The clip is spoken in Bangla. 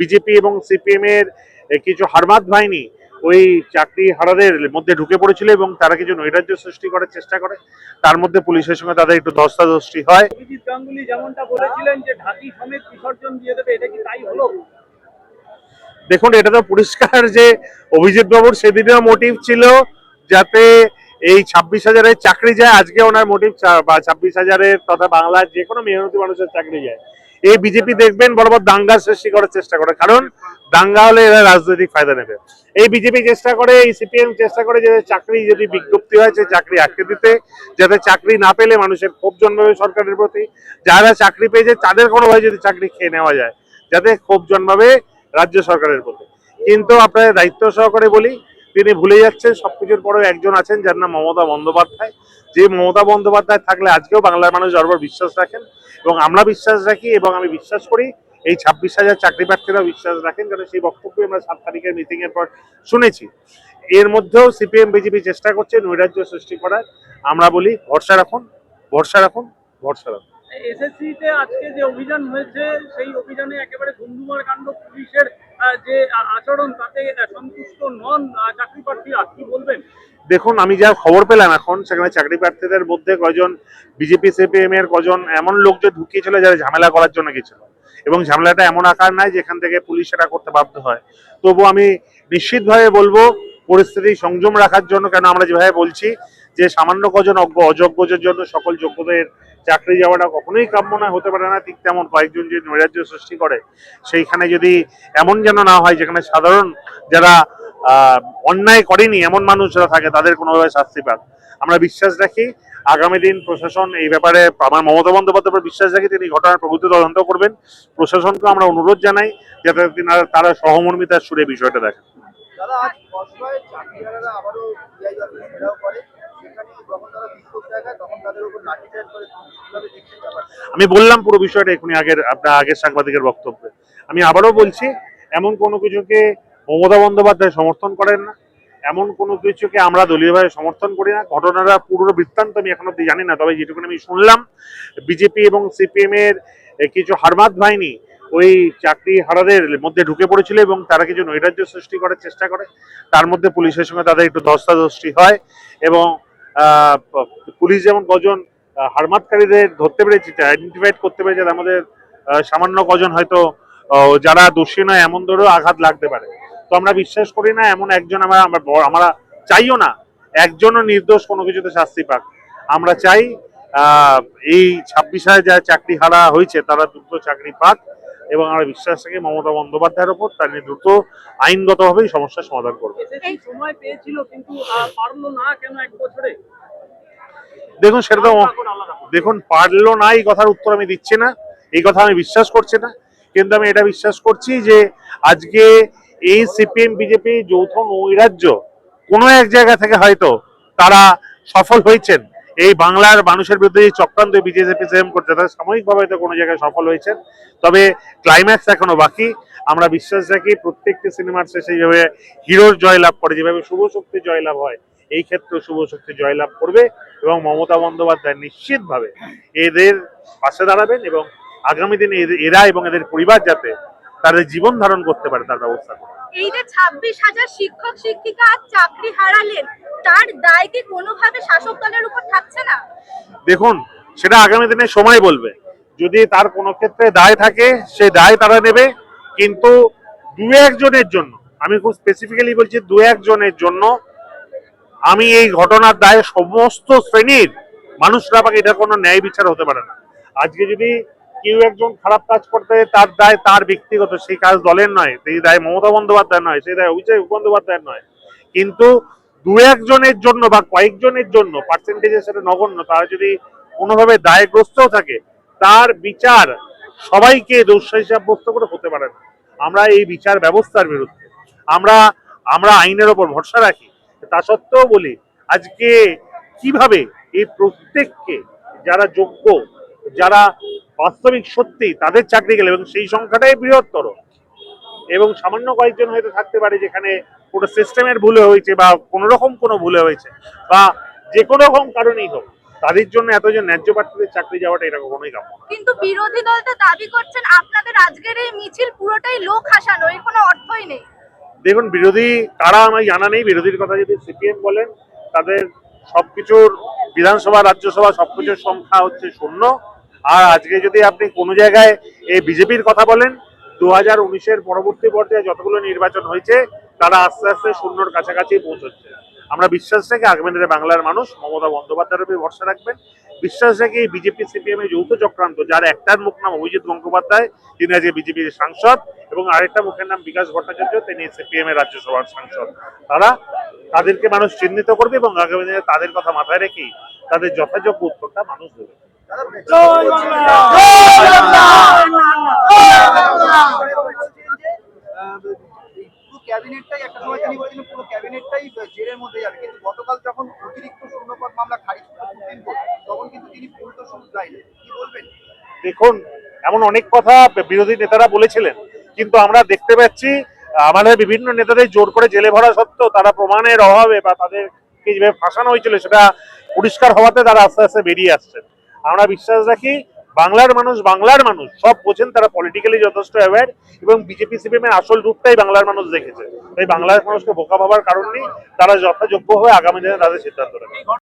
বিজেপি এবং সিপিএম এর কিছু হারমাত বাহিনী ওই চাকরি হারাদের মধ্যে ঢুকে পড়েছিল এবং তারা কিছু নৈরাজ্য সৃষ্টি করার চেষ্টা করে। তার মধ্যে পুলিশের সঙ্গে তাদের একটু ধস্তাধস্তি হয়। অভিজিৎ গাঙ্গুলি যেমনটা বলেছিলেন যে ঢাকি সমেত বিসর্জন দিয়ে দেবে এটা কি তাই হলো? দেখুন এটা তো পরিষ্কার যে অভিজিৎ বাবুর সেদিনের মোটিভ ছিল যাতে এই ছাব্বিশ হাজারের চাকরি যায়। আজকে ওনার মোটিভ বা ছাব্বিশ হাজারের তথা বাংলার যে কোনো মেহনতি মানুষের চাকরি যায়। এই বিজেপি দেখবেন বরাবর দাঙ্গা সৃষ্টি করার চেষ্টা করে। কারণ দাঙ্গা হলে এরা রাজনৈতিক ফায়দা নেবে। এই বিজেপি চেষ্টা করে, এই সিপিএম চেষ্টা করে যে চাকরি, যদি বিজ্ঞপ্তি হয় সেই চাকরি আটকে দিতে, যাতে চাকরি না পেলে মানুষের ক্ষোভ জন্মাবে সরকারের প্রতি। যারা চাকরি পেয়েছে, তাদের কোনো ভাবে যদি চাকরি খেয়ে নেওয়া যায়, যাতে ক্ষোভ জন্মাবে রাজ্য সরকারের প্রতি। কিন্তু আপনাদের দায়িত্ব সহকারে বলি তিনি ভুলে যাচ্ছেন, সবকিছুর পরেও একজন আছেন যার নাম মমতা বন্দ্যোপাধ্যায়। যে মমতা বন্দ্যোপাধ্যায় থাকলে আজকেও বাংলার মানুষ বরাবর বিশ্বাস রাখেন এবং আমরা বিশ্বাস রাখি এবং আমি বিশ্বাস করি, এই ছাব্বিশ হাজার চাকরি প্রার্থীরা বিশ্বাস রাখেন কারণ সেই বক্তব্য আমরা সাত তারিখের মিটিং এর পর শুনেছি। এর মধ্যেও সিপিএম, বিজেপি চেষ্টা করছে নৈরাজ্য সৃষ্টি করার। আমরা বলি, ভরসা রাখুন ভরসা রাখুন ভরসা রাখুন। এসএসসি তে আজকে যে অভিযান হয়েছে, সেই অভিযানে একেবারে ধুমধুমার কাণ্ড পুলিশের যে আচরণ, তাতে সন্তুষ্ট নন চাকরি প্রার্থীরা কি বলবেন? দেখুন, আমি যা খবর পেলাম এখন, সেখানে চাকরি প্রার্থীদের মধ্যে কয়জন বিজেপি, সিপিএম এর কজন এমন লোক যে ঢুকিয়েছিল যারা ঝামেলা করার জন্য গেছিল। এবং ঝামেলাটা এমন আকার নাই যেখান থেকে পুলিশ এটা করতে বাধ্য হয়। তবু আমি নিশ্চিতভাবে বলব পরিস্থিতি সংযম রাখার জন্য কেন আমরা যেভাবে বলছি যে সামান্য কজন অজ্ঞ অযোগ্যদের জন্য সকল যোগ্যদের চাকরি যাওয়াটা কখনোই কাম্য না হতে পারে না, ঠিক তেমন কয়েকজন যে নৈরাজ্য সৃষ্টি করে, সেইখানে যদি এমন যেন না হয়, যেখানে সাধারণ যারা অন্যায় করেনি, এমন মানুষ যারা থাকে, তাদের কোনোভাবে শাস্তি পাক। আমরা বিশ্বাস রাখি, আগামী দিন প্রশাসন এই ব্যাপারে, আমার মমতা বন্দ্যোপাধ্যায়ের উপর বিশ্বাস রাখি, তিনি ঘটনার প্রভূত তদন্ত করবেন। প্রশাসনকে আমরা অনুরোধ জানাই, যাতে তারা সহমর্মিতার সুরে বিষয়টা দেখেন। দাদা, আজ আবারও অফিস ঘেরাও করে। আমি বললাম পুরো বিষয়টা এখনই আগের, আপনার আগের সাংবাদিকের বক্তব্যে। আমি আবারও বলছি, এমন কোনো কিছুকে মমতা বন্দ্যোপাধ্যায় সমর্থন করেন না। এমন কোনো কিছুকে আমরা দলীয়ভাবে সমর্থন করি না। ঘটনাটা পুরো বৃত্তান্ত আমি এখন অব্দি জানি না। তবে যেটুকু আমি শুনলাম, বিজেপি এবং সিপিএম এর কিছু হারমাত বাহিনী ওই চাকরি হারাদের মধ্যে ঢুকে পড়েছিল এবং তারা কিছু নৈরাজ্য সৃষ্টি করার চেষ্টা করে। তার মধ্যে পুলিশের সঙ্গে তাদের একটু ধস্তাধস্তি হয় এবং পুলিশ যেমন কজন হারমাতকারীদের ধরতে পেরেছে আইডেন্টিফাইড করতে পেরেছে আমাদের সামান্য কজন হয়তো যারা দোষী নয়, এমন ধরেও আঘাত লাগতে পারে। তো আমরা বিশ্বাস করি না, এমন একজন আমরা আমরা চাইও না, একজনও নির্দোষ কোনো কিছুতে শাস্তি পাক। আমরা চাই এই ছাব্বিশ হাজার চাকরি হারা হয়েছে, তারা দ্রুত চাকরি পাক। এবং আমরা বিশ্বাস রাখি মমতা বন্দ্যোপাধ্যায়ের ওপর তার দ্রুত আইনগতভাবে এই সমস্যার সমাধান করবে। সময় পেয়েছিল কিন্তু পারল না কেন এক বছরে? দেখুন সেটা তো দেখুন পারল না এই কথার উত্তর আমি দিচ্ছি না এই কথা আমি বিশ্বাস করছি না। কিন্তু আমি এটা বিশ্বাস করছি যে আজকে এই সিপিএম বিজেপি যৌথ নৈরাজ্য কোনো এক জায়গা থেকে হয়তো তারা সফল হয়েছেন। এই বাংলার মানুষের বিরুদ্ধে এই চক্রান্ত বিজেপি সিএম করতে তারা সাময়িকভাবে হয়তো কোনো জায়গায় সফল হয়েছেন। তবে ক্লাইম্যাক্স এখনও বাকি। আমরা বিশ্বাস রাখি প্রত্যেকটি সিনেমার শেষে যেভাবে হিরোর জয়লাভ করে, যেভাবে শুভ শক্তি জয়লাভ হয়, এই ক্ষেত্রে শুভ শক্তি জয়লাভ করবে এবং মমতা বন্দ্যোপাধ্যায় নিশ্চিতভাবে এদের পাশে দাঁড়াবেন এবং আগামী দিনে এরা এবং এদের পরিবার যাতে তাদের জীবন ধারণ করতে পারে, তার ব্যবস্থা করবে এই যে ছাব্বিশ হাজার শিক্ষক, শিক্ষিকা চাকরি হারালেন। তার দায় কি কোনোভাবে শাসক দলের উপর থাকছে না। দেখুন, সেটা আগামী দিনে সময় বলবে। যদি তার কোনো ক্ষেত্রে দায় থাকে, সেই দায় তারা নেবে। কিন্তু দু একজনের জন্য, আমি খুব স্পেসিফিক্যালি বলছি দু একজনের জন্য, আমি এই ঘটনার দায়ে সমস্ত শ্রেণির মানুষরা পাকে এটা কোনো ন্যায় বিচার হতে পারে না। আজকে যদি কেউ একজন খারাপ কাজ করতে তার দায় তার ব্যক্তিগত, সেই কাজ দলের নয়, সেই দায় মমতা বন্দ্যোপাধ্যায় নয়, সেই দায় অভিষেক বন্দ্যোপাধ্যায়ের নয়। কিন্তু দু একজনের জন্য বা কয়েকজনের জন্য পার্সেন্টেজের সেটা নগণ্য, তারা যদি কোনোভাবে দায়গ্রস্তও থাকে, তার বিচার সবাইকে দোষ সাব্যস্ত করে হতে পারে না। আমরা এই বিচার ব্যবস্থার বিরুদ্ধে, আমরা আমরা আইনের ওপর ভরসা রাখি। তা সত্ত্বেও বলি, আজকে কীভাবে এই প্রত্যেককে যারা যোগ্য, যারা বাস্তবিক সত্যি তাদের চাকরি গেলে এবং সেই সংখ্যাটাই বৃহত্তর এবং সামান্য কয়েকজন হয়তো থাকতে পারে যেখানে কোনো সিস্টেমের ভুলে হয়েছে বা কোনো রকম কোনো ভুলে হয়েছে বা যে কোনো রকম কারণেই হোক তাদের জন্য এতজন ন্যায্য প্রার্থীদের চাকরি যাওয়াটা এটা কখনোই কাম্য কিন্তু বিরোধী দল তো দাবি করছেন আপনাদের আজকের এই মিছিল পুরোটাই লোক হাসানো এর কোনো অর্থই নেই। দেখুন বিরোধী কারা আমার জানা নেই বিরোধীর কথা যদি সিপিএম বলেন তাদের সবকিছুর বিধানসভা রাজ্যসভা সবকিছুর সংখ্যা হচ্ছে শূন্য। আর আজকে যদি আপনি কোনো জায়গায় এই বিজেপির কথা বলেন দু হাজার উনিশের পরবর্তী পর্যায়ে যতগুলো নির্বাচন হয়েছে তারা আস্তে আস্তে শূন্যর কাছাকাছি পৌঁছচ্ছে। আমরা বিশ্বাস রেখে আগামী দিনে বাংলার মানুষ মমতা বন্দ্যোপাধ্যায়ের উপর ভরসা রাখবেন। বিশ্বাস রেখে এই বিজেপি সিপিএম এর যৌথ চক্রান্ত যার একটার মুখ নাম অভিজিৎ গঙ্গোপাধ্যায় তিনি আজকে বিজেপির সাংসদ এবং আরেকটা মুখের নাম বিকাশ ভট্টাচার্য তিনি সিপিএম এর রাজ্যসভার সাংসদ। তারা তাদেরকে মানুষ চিহ্নিত করবে এবং আগামী দিনে তাদের কথা মাথায় রেখেই তাদের যথাযোগ্য উত্তরটা মানুষ দেবে। ক্যাবিনেটটাই একটা সময় কিন্তু গতকাল যখন অতিরিক্ত তখন কিন্তু বলবেন দেখুন, এমন অনেক কথা বিরোধী নেতারা বলেছিলেন, কিন্তু আমরা দেখতে পাচ্ছি, আমাদের বিভিন্ন নেতাদের জোর করে জেলে ভরা সত্ত্বেও তারা প্রমাণের অভাবে বা তাদেরকে যেভাবে ফাঁসানো হয়েছিল, সেটা পরিষ্কার হওয়াতে তারা আস্তে আস্তে বেরিয়ে আসছেন। আমরা বিশ্বাস রাখি বাংলার মানুষ বাংলার মানুষ, সব বোঝেন তারা পলিটিক্যালি যথেষ্ট অ্যাওয়ার এবং বিজেপি সিপিএম এর আসল রূপটাই বাংলার মানুষ দেখেছে। তাই বাংলার মানুষকে বোকা ভাবার কারণ নেই, তারা যথাযোগ্য হয়ে আগামী দিনে তাদের সিদ্ধান্ত নেবে।